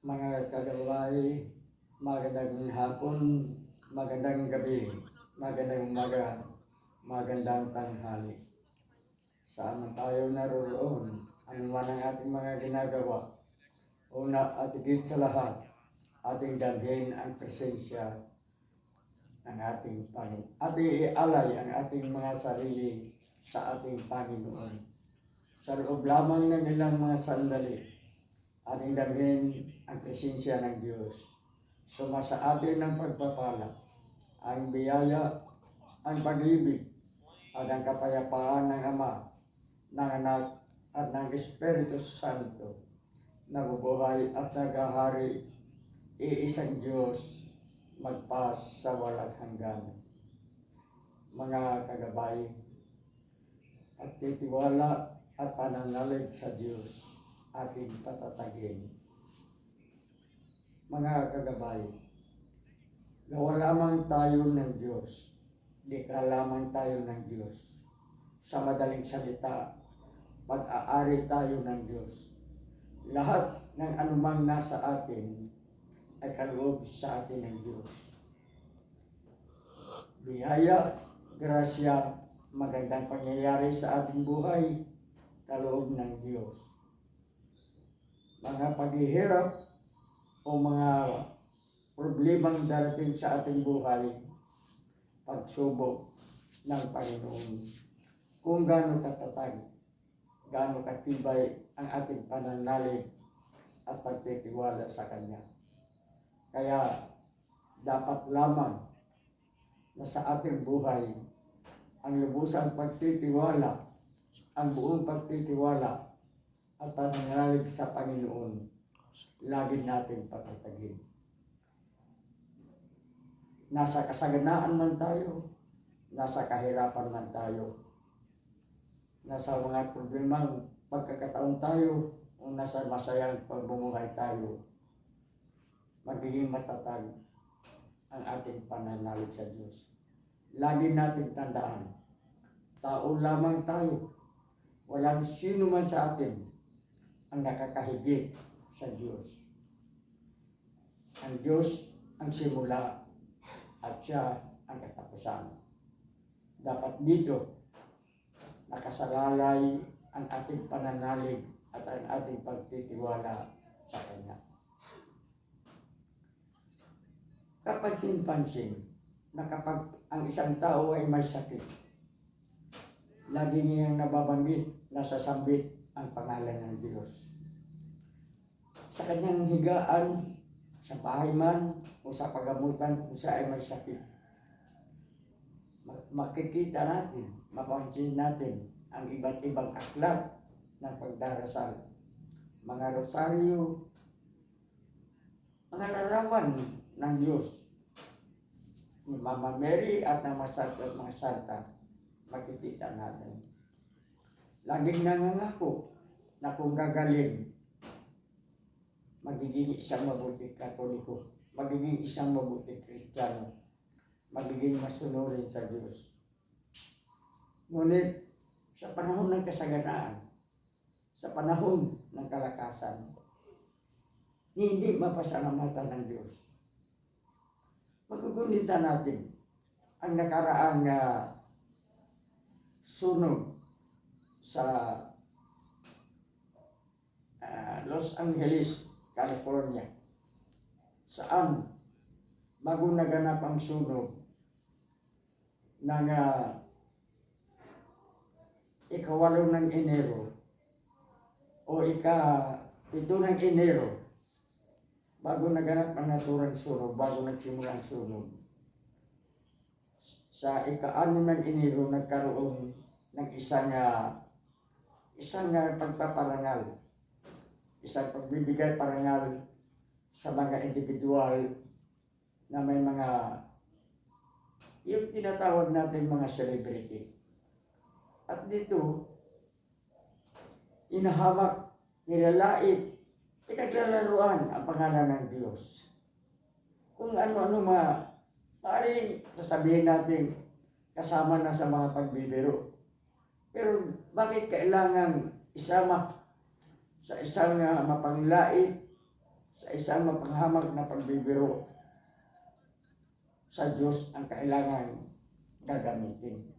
mga kagaway, magandang hapon, magandang gabi, magandang umaga, magandang tanghali. Saan tayo naroroon, ano man ang ating mga ginagawa, una at higit sa lahat, ating dalhin ang presensya ng ating Panginoon. Ating ialay ang ating mga sarili sa ating Panginoon. Sa loob lamang ng ilang mga sandali, ating dalhin ang presensya ng Diyos. Sumasa atin ng pagpapala, ang biyaya, ang pag-ibig, at ang kapayapaan ng Ama, ng Anak, at ng Espiritu Santo, nabubuhay at nagahari, iisang Diyos, magpas sa walang hanggan. Mga kagabay, at titiwala at pananalig sa Diyos ating patatagin. Mga kagabay, gawa lamang tayo ng Diyos, likha lamang tayo ng Diyos. Sa madaling salita, pag-aari tayo ng Diyos. Lahat ng anumang nasa atin ay kaloob sa atin ng Diyos. Biyaya, grasya, magandang pangyayari sa ating buhay, kaloob ng Diyos. Mga paghihirap o mga problemang darating sa ating buhay, pagsubok ng Panginoon. Kung gaano katatag, gaano katibay ang ating pananalig at pagtitiwala sa Kanya. Kaya dapat lamang na sa ating buhay ang lubusang pagtitiwala, ang buong pagtitiwala at pananalig sa Panginoon, lagi natin patatagin. Nasa kasaganaan man tayo, nasa kahirapan man tayo, nasa mga problemang pagkakataon tayo, o nasa masayang pagbumuhay tayo, magiging matatag ang ating pananalig sa Diyos. Lagi natin tandaan, tao lamang tayo. Walang sino man sa atin ang nakakahigit sa Diyos. Ang Diyos ang simula at siya ang katapusan. Dapat dito nakasalalay ang ating pananalig at ang ating pagtitiwala sa Kanya. Kapansin-pansin na kapag ang isang tao ay may sakit, lagi niyang nababanggit, nasasambit ang pangalan ng Diyos. Sa kanyang higaan, sa bahay man, o sa pagamutan kung siya ay may sakit. Ma- Makikita natin, mapansin natin ang iba't ibang aklat ng pagdarasal. Mga rosaryo, mga larawan ng Diyos. Mama Mary at ng mga santa at mga santa, makikita natin. Laging nangangako na kung gagaling, magiging isang mabuting katoliko, magiging isang mabuting kristyano, magiging masunurin sa Diyos. Ngunit, sa panahon ng kasaganaan, sa panahon ng kalakasan, hindi mapasalamatan ng Diyos. Magugunita natin ang nakaraang uh, sunog sa ah, Los Angeles, California. Saan bago naganap ang sunog ng uh, ikawalo ng Enero o ika pito ng Enero bago naganap ang naturang sunog, bago nagsimula ang sunog. Sa ika-ano ng Enero nagkaroon ng isang uh, isang uh, pagpaparangal, isang pagbibigay parangal sa mga individual na may mga yung tinatawag natin mga celebrity. At dito, inahamak, nilalait, pinaglalaruan ang pangalan ng Diyos. Kung ano-ano mga, maaaring sasabihin natin kasama na sa mga pagbibiro. Pero bakit kailangan isama sa isang mapanglait sa isang mapanghamag na pagbibiro sa Diyos ang kailangan gagamitin.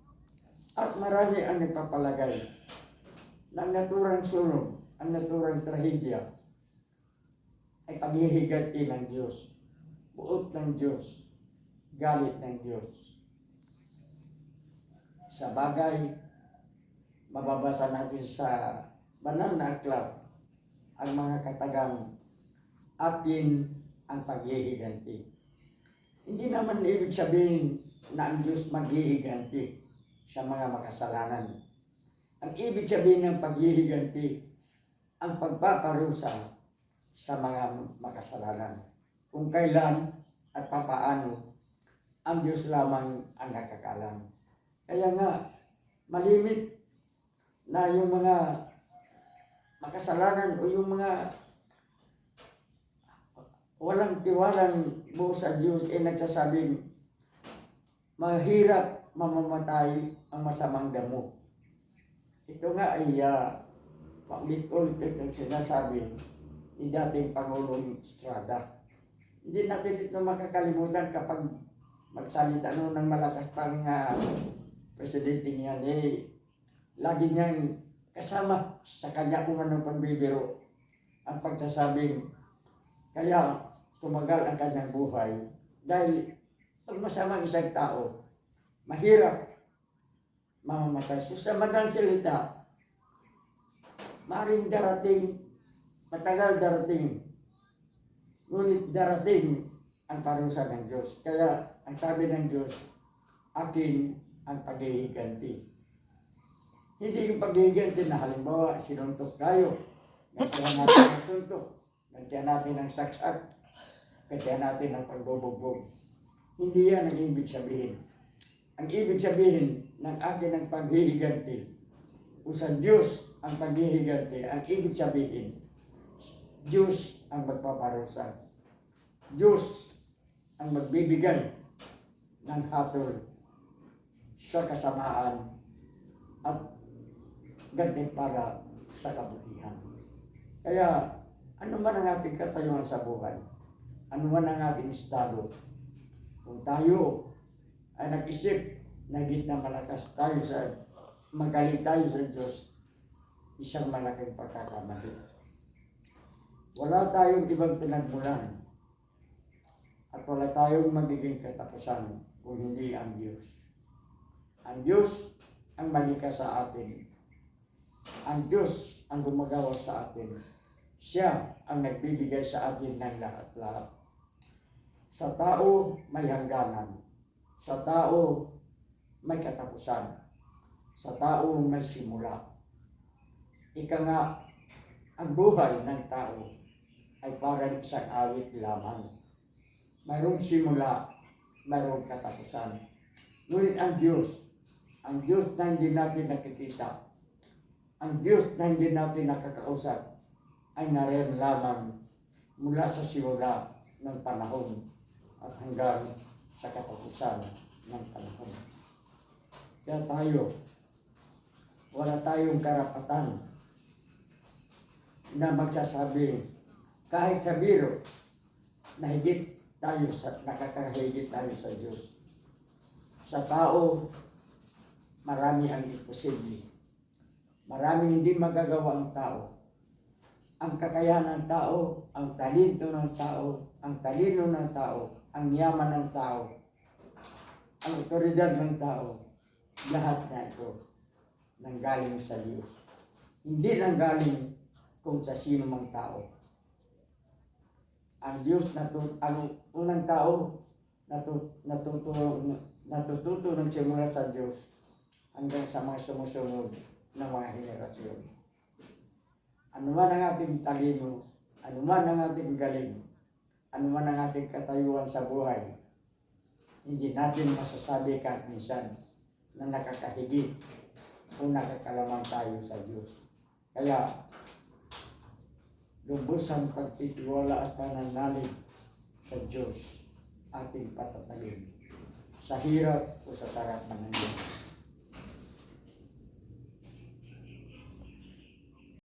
At marami ang nagpapalagay na ang naturang sunog, ang naturang trahedya ay paghihigati ng Diyos, buot ng Diyos, galit ng Diyos. Sa bagay, mababasa natin sa banal na aklat ang mga katagang akin ang paghihiganti. Hindi naman ibig sabihin na ang Diyos maghihiganti sa mga makasalanan. Ang ibig sabihin ng paghihiganti, ang pagpaparusa sa mga makasalanan. Kung kailan at papaano, ang Diyos lamang ang nakakalam. Kaya nga, malimit na yung mga makasalanan o yung mga walang tiwalang buo sa Diyos ay nagsasabing mahirap mamamatay ang masamang damo. Ito nga ay uh, paulit-ulit itong sinasabi ni dating Pangulong Estrada. Hindi natin ito makakalimutan kapag magsalita noon ng malakas pang uh, presidente niyan eh lagi niyang kasama sa kanya kung anong pagbibiro ang pagsasabing kaya tumagal ang kanyang buhay dahil pag masamang isang tao, mahirap mamamatay. So sa madang salita, maring darating, matagal darating, ngunit darating ang parusa ng Diyos. Kaya ang sabi ng Diyos, akin ang paghihiganti. Hindi yung paghihiganti na halimbawa, sinuntok tayo, nagsiyan natin ng suntok, nagsiyan natin ng saksak, nagsiyan natin ng pagbubugbog. Hindi yan ang ibig sabihin. Ang ibig sabihin ng akin ang paghihiganti, o sa Diyos ang paghihiganti, ang ibig sabihin, Diyos ang magpaparusa. Diyos ang magbibigay ng hatol sa kasamaan. At ganti para sa kabutihan. Kaya, ano man ang ating katayuan sa buhay, ano man ang ating estado, kung tayo ay nag-isip na gitna malakas tayo sa, magaling tayo sa Diyos, isang malaking pagkakamali. Wala tayong ibang pinagmulan at wala tayong magiging katapusan kung hindi ang Diyos. Ang Diyos ang malika sa atin. Ang Diyos ang gumagawa sa atin. Siya ang nagbibigay sa atin ng lahat-lahat. Sa tao may hangganan. Sa tao may katapusan. Sa tao may simula. Ika nga, ang buhay ng tao ay parang isang awit lamang. Mayroong simula, mayroong katapusan. Ngunit ang Diyos, ang Diyos na hindi natin nakikita, ang Diyos na hindi natin nakakausap, ay narin lamang mula sa simula ng panahon at hanggang sa katapusan ng panahon. Kaya tayo, wala tayong karapatan na magsasabi kahit sa biro na higit tayo sa nakakahigit tayo sa Diyos. Sa tao, marami ang imposible. Maraming hindi magagawa ang tao. Ang kakayahan ng tao, ang talento ng tao, ang talino ng tao, ang yaman ng tao, ang otoridad ng tao, lahat na ito nanggaling sa Diyos. Hindi nanggaling kung sa sino mang tao. Ang Diyos, natu- ang unang tao, natu- natuto, natututo ng simula sa Diyos hanggang sa mga sumusunod ng mga henerasyon. Ano man ang ating talino, ano man ang ating galing, ano man ang ating katayuan sa buhay, hindi natin masasabi kahit minsan na nakakahigit o nakakalamang tayo sa Diyos. Kaya, lubos ang pagtitiwala at pananalig sa Diyos ating patatagin sa hirap o sa sarap ng Diyos.